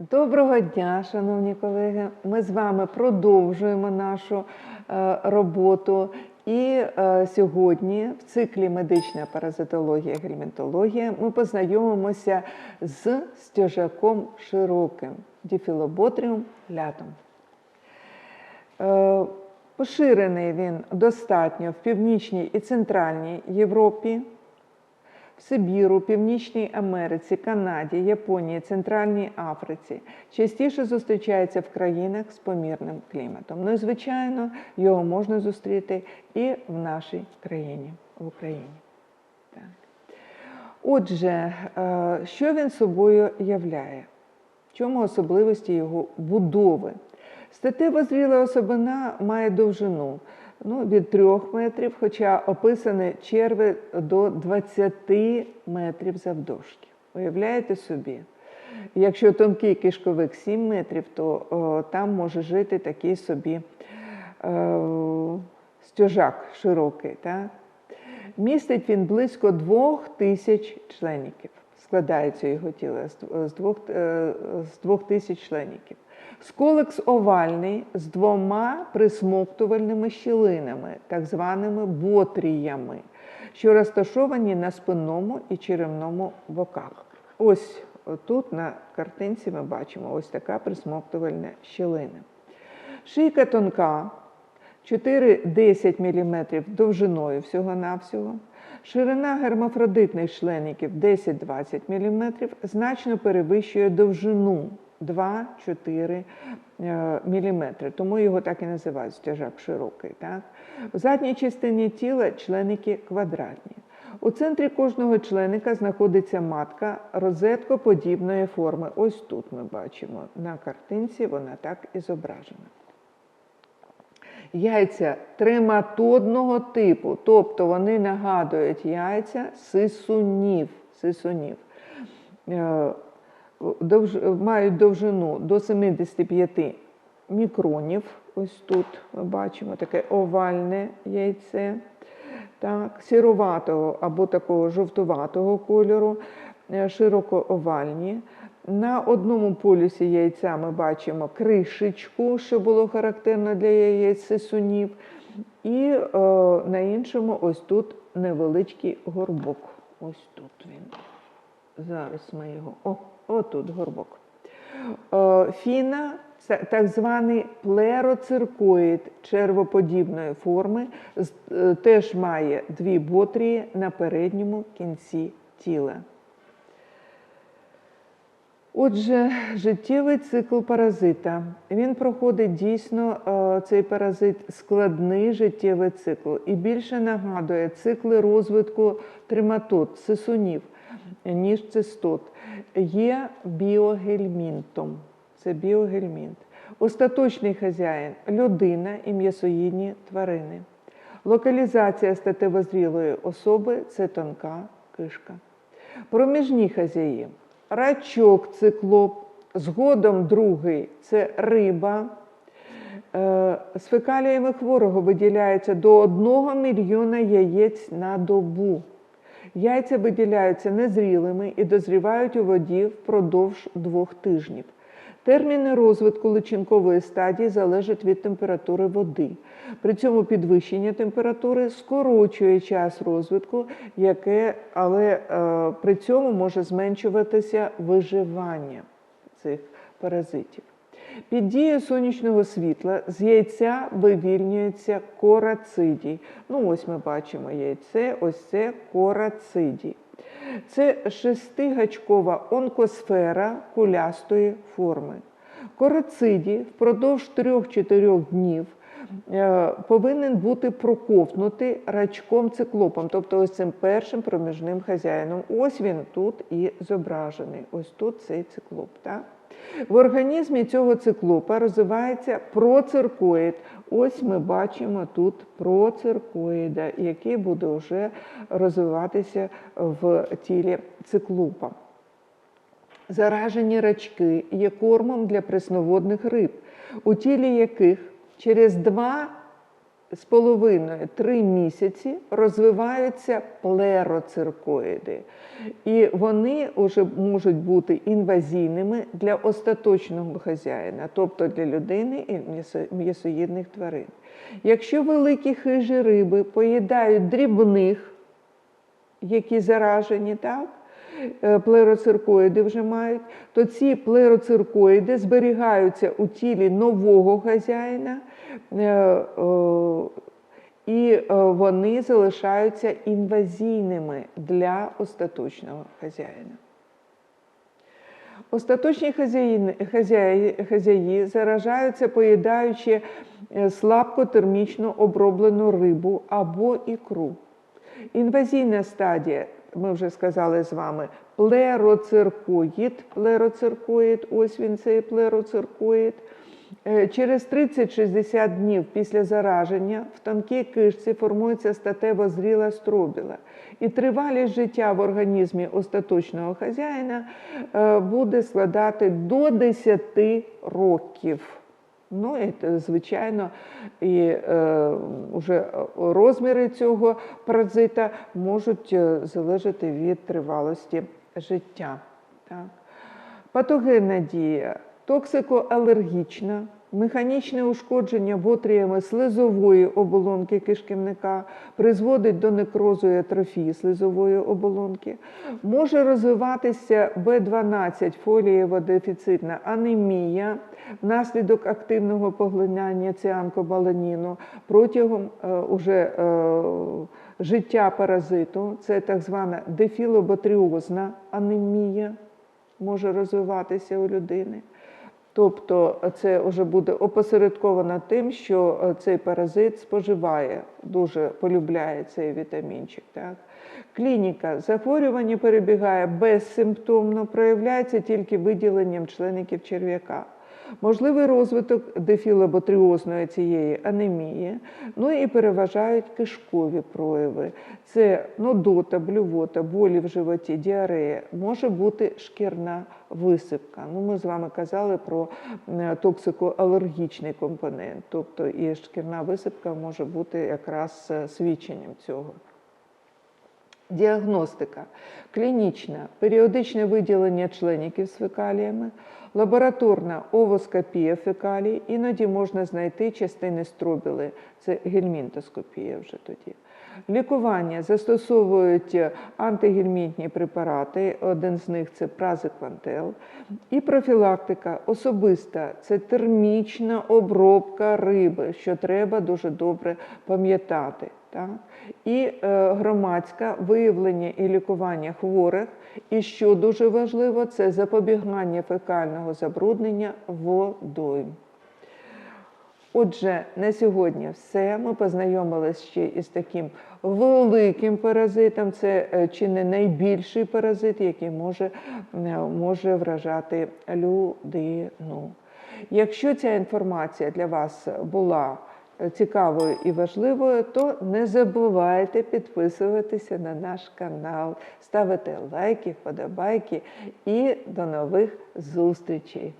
Доброго дня, шановні колеги. Ми з вами продовжуємо нашу е, роботу. І е, сьогодні в циклі медична паразитологія гельмінтологія ми познайомимося з стяжаком широким діфілоботріум лятом. Е, Поширений він достатньо в північній і центральній Європі, Сибіру, Північній Америці, Канаді, Японії, Центральній Африці. Частіше зустрічається в країнах з помірним кліматом. Ну і, звичайно, його можна зустріти і в нашій країні, в Україні. Так. Отже, е, що він собою являє? В чому особливості його будови? Статева зріла особина має довжину ну, від 3 метрів, хоча описані черви до 20 метрів завдовжки. Уявляєте собі? Якщо тонкий кишковик 7 метрів, то о, там може жити такий собі е, стяжак широкий. Так? Містить він близько двох тисяч членників. Складається його тіло з двох, е, з двох тисяч членників. Сколекс овальний з двома присмоктувальними щілинами, так званими ботріями, що розташовані на спинному і черевному боках. Ось тут на картинці ми бачимо ось така присмоктувальна щілина. Шийка тонка, 4-10 мм довжиною всього-навсього. Ширина гермафродитних членників 10-20 мм значно перевищує довжину 2-4 мм, тому його так і називають стяжак широкий. Так? В задній частині тіла членики квадратні. У центрі кожного членика знаходиться матка розеткоподібної форми. Ось тут ми бачимо на картинці, вона так і зображена. Яйця трематодного типу, тобто вони нагадують яйця сисунів. сисунів. Е, довж... Мають довжину до 75 мікронів. Ось тут ми бачимо таке овальне яйце, так, сіруватого або такого жовтуватого кольору, е, широко овальні. На одному полюсі яйця ми бачимо кришечку, що було характерно для яєць сисунів, і о, на іншому ось тут невеличкий горбок. Ось тут він. Зараз ми його. О, отут горбок. Фіна це так званий плероциркоїд червоподібної форми, теж має дві ботрії на передньому кінці тіла. Отже, життєвий цикл паразита. Він проходить дійсно цей паразит складний життєвий цикл і більше нагадує цикли розвитку трематод, сисунів, ніж цистот. Є біогельмінтом. Це біогельмінт. Остаточний хазяїн людина і м'ясоїдні тварини. Локалізація статевозрілої особи це тонка кишка. Проміжні хазяї рачок циклоп, згодом другий це риба. З фекаліями хворого виділяється до 1 мільйона яєць на добу. Яйця виділяються незрілими і дозрівають у воді впродовж двох тижнів. Терміни розвитку личинкової стадії залежать від температури води. При цьому підвищення температури скорочує час розвитку, яке, але е, при цьому може зменшуватися виживання цих паразитів. Під дією сонячного світла з яйця вивільнюється корацидій. Ну, ось ми бачимо яйце, ось це корацидій. Це шестигачкова онкосфера кулястої форми. Корацидій впродовж 3-4 днів повинен бути проковтнутий рачком циклопом, тобто ось цим першим проміжним хазяїном. Ось він тут і зображений. Ось тут цей циклоп. Так? В організмі цього циклопа розвивається проциркоїд. Ось ми бачимо тут проциркоїда, який буде вже розвиватися в тілі циклопа. Заражені рачки є кормом для пресноводних риб, у тілі яких через з половиною три місяці розвиваються плероциркоїди. І вони вже можуть бути інвазійними для остаточного хазяїна, тобто для людини і м'ясоїдних тварин. Якщо великі хижі риби поїдають дрібних, які заражені, так? Е, Плероциркоїди вже мають, то ці плероциркоїди зберігаються у тілі нового хазяїна, е, е, і вони залишаються інвазійними для остаточного хазяїна. Остаточні хазяїни, хазяї, хазяї заражаються, поїдаючи слабкотермічно оброблену рибу або ікру. Інвазійна стадія, ми вже сказали з вами, плероциркоїд, плероциркоїд, ось він цей плероциркоїд. Е, Через 30-60 днів після зараження в тонкій кишці формується статево зріла стробіла. І тривалість життя в організмі остаточного хазяїна е, буде складати до 10 років. Ну, і, звичайно, і е, вже розміри цього паразита можуть е, залежати від тривалості життя. Так. Патогенна дія, токсикоалергічна, механічне ушкодження ботріями слизової оболонки кишківника призводить до некрозу і атрофії слизової оболонки. Може розвиватися Б12 фолієво-дефіцитна анемія внаслідок активного поглинання ціанкобаламіну протягом е, уже, е, життя паразиту. Це так звана дефілоботріозна анемія може розвиватися у людини. Тобто це вже буде опосередковано тим, що е, цей паразит споживає, дуже полюбляє цей вітамінчик. Так? Клініка захворювання перебігає безсимптомно, проявляється тільки виділенням члеників черв'яка. Можливий розвиток дефілоботріозної цієї анемії, ну і переважають кишкові прояви. Це нудота, блювота, болі в животі, діарея, може бути шкірна висипка. Ну, ми з вами казали про е, токсикоалергічний компонент, тобто і шкірна висипка може бути якраз е, свідченням цього. Діагностика клінічна, періодичне виділення членіків з фекаліями, лабораторна овоскопія фекалій, іноді можна знайти частини стробіли, це гельмінтоскопія вже тоді. Лікування застосовують антигельмінтні препарати, один з них це празиквантел. І профілактика особиста це термічна обробка риби, що треба дуже добре пам'ятати. Так? І е, громадське виявлення і лікування хворих. І що дуже важливо, це запобігання фекального забруднення водою. Отже, на сьогодні все. Ми познайомилися ще із таким великим паразитом. Це е, чи не найбільший паразит, який може, е, може вражати людину. Якщо ця інформація для вас була цікавою і важливою, то не забувайте підписуватися на наш канал, ставити лайки, вподобайки і до нових зустрічей!